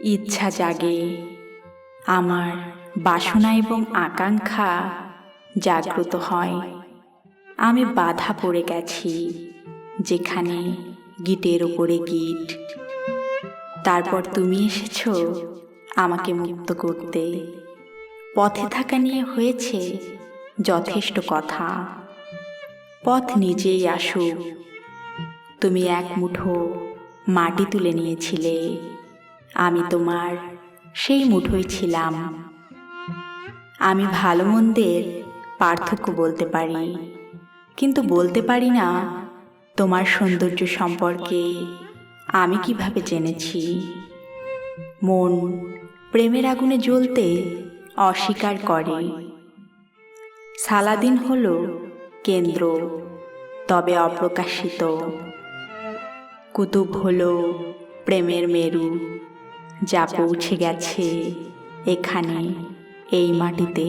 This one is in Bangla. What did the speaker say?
ইচ্ছা জাগে। আমার বাসনা এবং আকাঙ্ক্ষা জাগ্রত হয়। আমি বাধা পড়ে গেছি, যেখানে গিটের ওপরে গিট। তারপর তুমি এসেছ আমাকে মুক্ত করতে। পথে থাকা নিয়ে হয়েছে যথেষ্ট কথা। পথ নিজেই আসুক। তুমি এক মুঠো মাটি তুলে নিয়েছিলে। আমি তোমার সেই মুঠোই ছিলাম। আমি ভালো মন্দের পার্থক্য বলতে পারি, কিন্তু বলতে পারি না তোমার সৌন্দর্য সম্পর্কে আমি কীভাবে জেনেছি। মন প্রেমের আগুনে জ্বলতে অস্বীকার করে। সালাদিন হলো কেন্দ্র, তবে অপ্রকাশিত। কুতুব হলো প্রেমের মেরু। যা পৌঁছে গেছে এখানে এই মাটিতে।